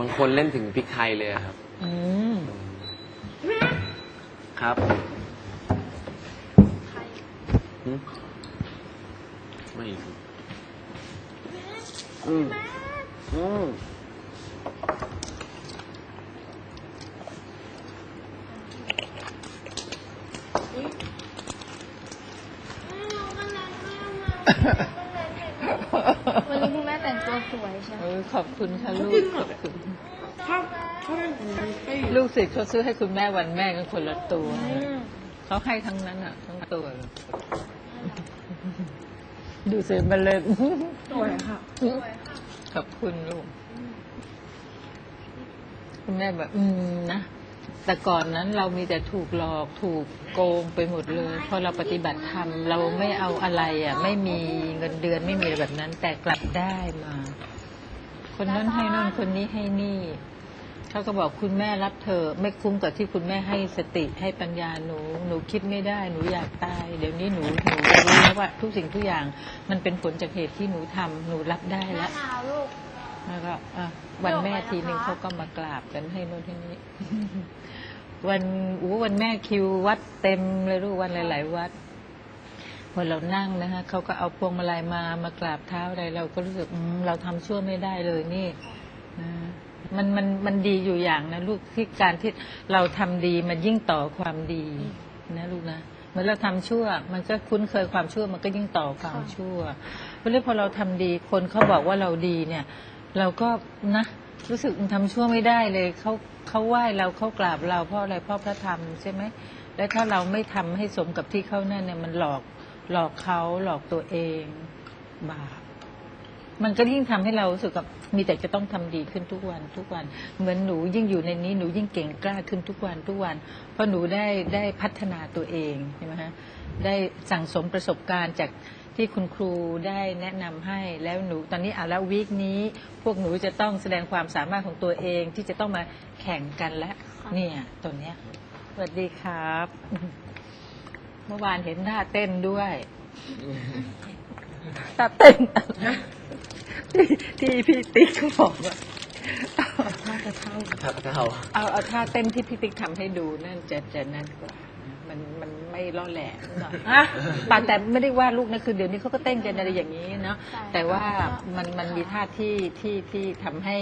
บางคนเล่นถึงพริกไทยเลยอะครับ อืมครับหึไม่ครับอืมอืม วันนี้คุณแม่แต่งตัว สวยใช่ไหมเออขอบคุณค่ะลูกขอบคุณชอบชอบเล่นของมันตี้ลูกศิษย์เขาซื้อให้คุณแม่วันแม่กันคนละตัว เขาให้ทั้งนั้นอะ ทั้งตัวเลยดูเสร็จมาเลยสวยค่ะขอบคุณลูก คุณแม่แบบ อืมนะ แต่ก่อนนั้นเรามีแต่ถูกหลอกถูกโกงไปหมดเลยพอเราปฏิบัติธรรมเราไม่เอาอะไรอะ ไม่มีเงินเดือนไม่มีอะไรแบบนั้น แต่กลับได้มา คนนั้นให้นั่นคนนี้ให้นี่เขาก็บอกคุณแม่รับเธอะไม่คุ้มกับที่คุณแม่ให้สติให้ปัญญาหนู หนูคิดไม่ได้หนูอยากตาย เดี๋ยวนี้หนูหนูรู้แล้วว่าทุกสิ่งทุกอย่างมันเป็นผลจากเหตุที่หนูทำหนูรับได้แล้วขาวลูก แล้วก็อะวันแม่ทีหนึ่งเขาก็มากราบกันให้โน่นให้นี้ วันอู้วันแม่คิววัดเต็มเลยลูกวันหลาย ๆ วัดพอเรานั่งนะคะเขาก็เอาพวงมาลัยมามากราบเท้าอะไรเราก็รู้สึกอืมเราทำชั่วไม่ได้เลยนี่นะมันมันมันดีอยู่อย่างนะลูกที่การที่เราทำดีมันยิ่งต่อความดีนะลูกนะเหมือนเราทำชั่ว มันก็คุ้นเคยความชั่ว มันก็ยิ่งต่อความชั่วเพราะฉะนั้นพอเราทำดีคนเขาบอกว่าเราดีเนี่ย เราก็นะรู้สึกทำชั่วไม่ได้เลยเขาเขาไหว้เราเขากราบเราเพราะอะไรเพราะพระธรรมใช่ไหมแล้วถ้าเราไม่ทำให้สมกับที่เขานั่นเนี่ยมันหลอกหลอกเขาหลอกตัวเองบาปมันก็ยิ่งทำให้เรารู้สึกกับมีแต่จะต้องทำดีขึ้นทุกวันทุกวัน เหมือนหนูยิ่งอยู่ในนี้หนูยิ่งเก่งกล้าขึ้นทุกวันทุกวัน เพราะหนูได้ได้พัฒนาตัวเองใช่ไหมฮะได้สั่งสมประสบการณ์จาก ที่คุณครูได้แนะนำให้แล้วหนูตอนนี้อะแล้ววีคนี้ พวกหนูจะต้องแสดงความสามารถของตัวเองที่จะต้องมาแข่งกันแล้วเนี่ยตัวเนี้ยสวัสดีครับ เมื่อวานเห็นท่าเต้นด้วยท่าเต้นที่ที่พี่ติ๊กเขาบอกว่าเอาท่ากระเท้าถ้าถ้าเราเอาเอาท่าเต้นที่พี่ติ๊กทำให้ดูนั่นจะจะนั่นกว่า มันมัน ไม่ล่อแหลมหน่อยฮะปาแต่ไม่ได้ว่าลูกนะคือเดี๋ยวนี้เขาก็เต้นกันอะไรอย่างนี้เนาะใช่ แต่ว่ามันมันมีท่าที่ที่ที่ทำให้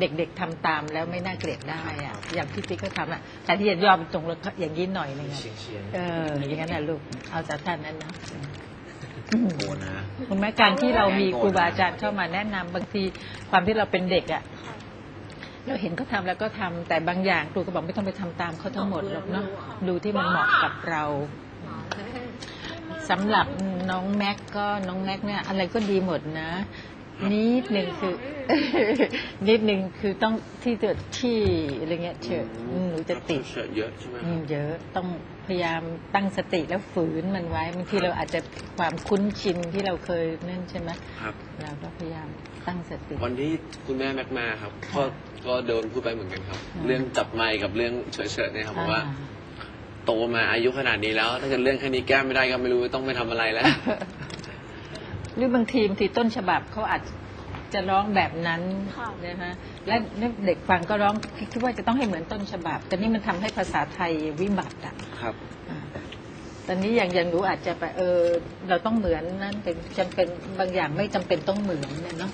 เด็กๆทำตามแล้วไม่น่าเกลียดได้อะอย่างพี่ติ๊กก็ทำอะแต่ที่จะยอมตรงแล้วอย่างนี้หน่อยนึงอะเฉียงเฉียงเอออย่างนั้นนะลูกเอาจากท่านนั้นนะโอ้นะ คุณแม่การที่เรามีครูบาอาจารย์เข้ามาแนะนำบางทีความที่เราเป็นเด็กอะ เราเห็นเขาทำแล้วก็ทำแต่บางอย่างครูก็บอกไม่ต้องไปทำตามเขาทั้งหมดหรอกเนาะดูที่มันเหมาะกับเราสำหรับน้องแม็กก็น้องแม็กเนี่ยอะไรก็ดีหมดนะ นิดหนึ่งคือ นิดหนึ่งคือต้องที่จะที่อะไรเงี้ยเฉอะหนูจะติดเฉอะเยอะใช่ไหมคอืรัมบเยอะต้องพยายามตั้งสติแล้วฝืนมันไว้บางทีเราอาจจะความคุ้นชินที่เราเคยนั่นใช่ไหมครับ เราก็พยายามตั้งสติ วันที่คุณแม่แม็กมาครับ ก็ก็โดนพูดไปเหมือนกันครับ อืม เรื่องจับไมค์กับเรื่องเฉยๆเนี่ยครับบอกว่า อ่โตมาอายุขนาดนี้แล้ว ถ้าเกิดเรื่องแค่นี้แก้ไม่ได้ก็ไม่รู้ต้องไปทำอะไรแล้ว หรือบางทีบางทีต้นฉบับเขาอาจจะร้องแบบนั้นค่ะนะคะและเด็กฟังก็ร้องคิดว่าจะต้องให้เหมือนต้นฉบับ แต่นี่มันทำให้ภาษาไทยวิบัติอะครับอ่าตอนนี้อย่างอย่างหนูอาจจะไปเออเราต้องเหมือนนั่นเป็นจำเป็นบางอย่างไม่จำเป็นต้องเหมือนเนี่ยเนาะ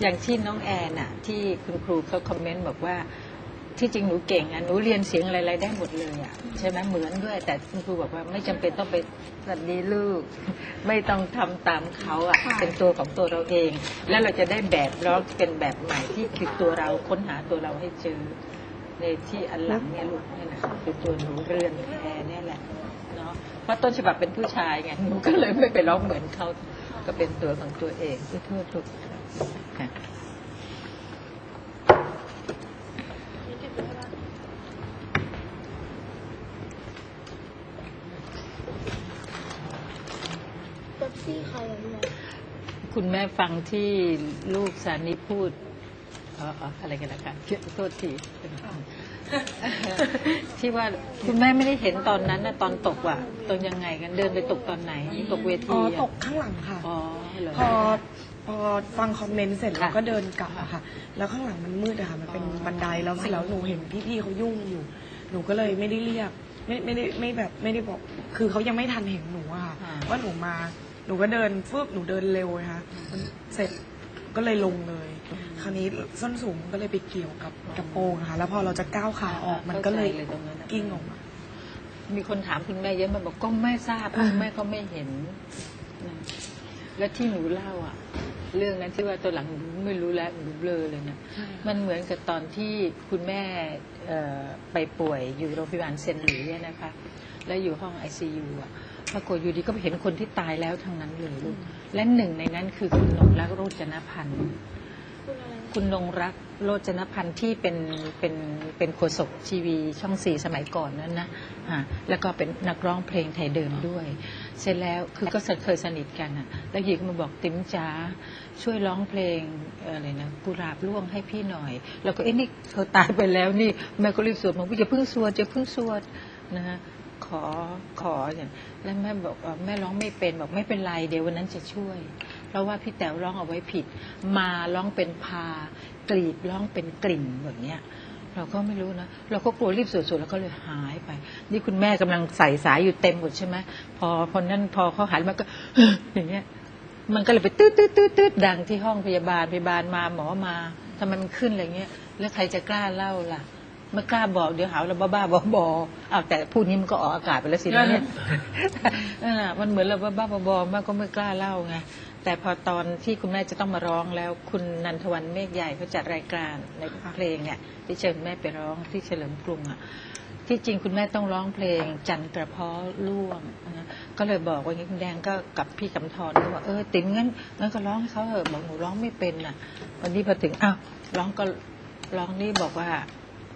อย่างที่น้องแอนน่ะที่คุณครูเขาคอมเมนต์บอกว่า ที่จริงหนูเก่งอะหนูเรียนเสียงอะไรๆได้หมดเลยอะใช่ไหมเหมือนด้วย แต่คุณครูบอกว่าไม่จำเป็นต้องไปสวัสดีลูก ไม่ต้องทำตามเขาอะค่ะเป็นตัวของตัวเราเอง แล้วเราจะได้แบบร้องเป็นแบบใหม่ที่คือตัวเราค้นหาตัวเราให้เจอในที่อันหลังเนี่ยลูกเนี่ยนะคือตัวหนูเรือนแพรเนี่ยแหละเนาะเพราะต้นฉบับเป็นผู้ชายไงหนูก็เลยไม่ไปร้องเหมือนเขาก็เป็นตัวของตัวเองที่ทั่วทุกค่ะ เป๊ปซี่ใครอะพี่แม่คุณแม่ฟังที่ลูกสานิพูดเอ่อเอ่ออะไรกันนะคะโทษทีที่ว่าคุณแม่ไม่ได้เห็นตอนนั้นนะตอนตกว่ะตอนยังไงกันเดินไปตกตอนไหน ตกเวอ๋ทีออะตกข้างหลังค่ะ อ๋อเหรอ พอพอฟังคอมเมนต์เสร็จค่ะแล้วก็เดินกลับอะค่ะ แล้วข้างหลังมันมืดอะค่ะ มันเป็นบันไดแล้วเสร็จแล้วหนูเห็นพี่ๆเขายุ่งอยู่ หนูก็เลยไม่ได้เรียก ไม่ไม่ได้ไม่แบบไม่ได้บอก คือเขายังไม่ทันเห็นหนูอะค่ะอ่า ว่าหนูมาหนูก็เดินฟึบหนูเดินเร็วนะคะมันเสร็จก็เลยลงเลย คราวนี้ส้นสูงมันก็เลยไปเกี่ยวกับกระโปรงอะค่ะแล้วพอเราจะก้าวขาออกมันก็เลยข้าใจตรงนั้นน่ะกิ้งออกมา มีคนถามคุณแม่เยอะมากบอกก็ไม่ทราบคุณแม่ก็ไม่เห็นนะและที่หนูเล่าอะ เรื่องนั้นที่ว่าตัวหลังหนูไม่รู้แล้วหนูเบลอเลยนะ มันเหมือนกับตอนที่คุณแม่เอ่อไปป่วยอยู่โรงพยาบาลเซนต์หลุยส์เนี่ยนะคะ แล้วอยู่ห้องไอซียูอะปรากฏอยู่ดีก็ไปเห็นคนที่ตายแล้วทั้งนั้นเลยลูกและหนึ่งในนั้นคือคุณนงรักโรจนพันธ์คุณอะไรนะคุณนงรักโรจนพันธ์ที่เป็นเป็นเป็นโฆษกทีวีช่องสี่สมัยก่อนนั้นนะอ่าแล้วก็เป็นนักร้องเพลงไทยเดิมด้วย เสร็จแล้วคือก็เคยสนิทกันอะแล้วหญิงมาบอกติ๋มจ๋าช่วยร้องเพลงอะไรนะกุหลาบร่วงให้พี่หน่อย แล้วก็เอ๊ะนี่เขาตายไปแล้วนี่แม่ก็รีบสวดมนต์ว่าอย่าเพิ่งสวดอย่าเพิ่งสวดนะฮะขอขออย่างแล้วแม่บอกแม่ร้องไม่เป็นบอกไม่เป็นไรเดี๋ยววันนั้นจะช่วย เพราะว่าพี่แต๋วร้องเอาไว้ผิด มาร้องเป็นพากรีดร้องเป็นกลิ่นแบบเนี้ย เราก็ไม่รู้นะ เราก็กลัวรีบสวดๆแล้วก็เลยหายไป นี่คุณแม่กำลังใส่สายอยู่เต็มหมดใช่ไหมพอพอนั้นพอเขาหันมาก็อย่างเงี้ย มันก็เลยไปตืดตืดตืดตืดดังที่ห้องพยาบาลพยาบาลมาหมอมาทำไมมันขึ้นอะไรเงี้ย แล้วใครจะกล้าเล่าล่ะไม่กล้าบอกเดี๋ยวหาเราบ้าๆบอๆเอาวแต่พูดนี้มันก็ออกอากาศไปแล้วสิเนี่ยนั่นน่ะมันเหมือนเราบ้าๆบอๆมากก็ไม่กล้าเล่าไง แต่พอตอนที่คุณแม่จะต้องมาร้องแล้วคุณนันทวันเมฆใหญ่เขาจัดรายการในเพลงเนี่ยที่เชิญแม่ไปร้องที่เฉลิมกรุงอะที่จริงคุณแม่ต้องร้องเพลงจันทร์กระเพาะร่วงนะก็เลยบอกว่าอย่างนี้คุณแดงก็กับพี่กำธรก็บอกเออติ๋มงั้นงั้นก็ร้องให้เขาเถอะบอกหนูร้องไม่เป็นน่ะ วันนี้พอถึงอ้าวร้องก็ร้องนี่บอกว่า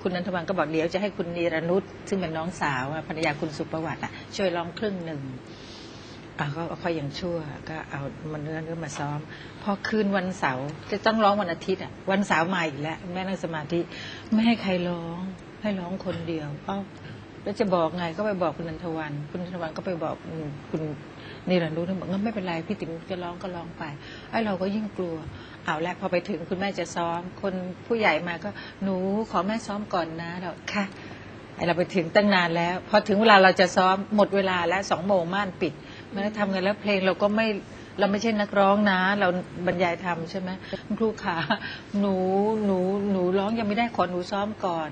คุณนันทวันก็บอกเดี๋ยวจะให้คุณนีรนุชซึ่งเป็นน้องสาวอะภรรยาคุณสุประวัติอะช่วยร้องครึ่งหนึ่ง อะก็ค่อยยังชั่ว ก็เอามันเนื้อเนื้อมาซ้อม พอคืนวันเสาร์จะต้องร้องวันอาทิตย์อะ วันเสาร์มาอีกแล้วแม่นั่งสมาธิไม่ให้ใครร้อง ให้ร้องคนเดียวเอ้าแล้วจะบอกไงก็ไปบอกคุณนันทวัน คุณนันทวันก็ไปบอกคุณนิรันดร์บอกงั้นไม่เป็นไรพี่ติ๋มจะร้องก็ร้องไปไอ้เราก็ยิ่งกลัว เอาละพอไปถึงคุณแม่จะซ้อม คนผู้ใหญ่มาก็หนูขอแม่ซ้อมก่อนนะเราค่ะไอเราไปถึงตั้งนานแล้ว พอถึงเวลาเราจะซ้อมหมดเวลาแล้วสองโมงม่านปิด แม่ทำกันแล้วเพลงเราก็ไม่เราไม่ใช่นักร้องนะ เราบรรยายทำใช่ไหมคุณครูขาหนูหนูหนูร้องยังไม่ได้ขอหนูซ้อมก่อน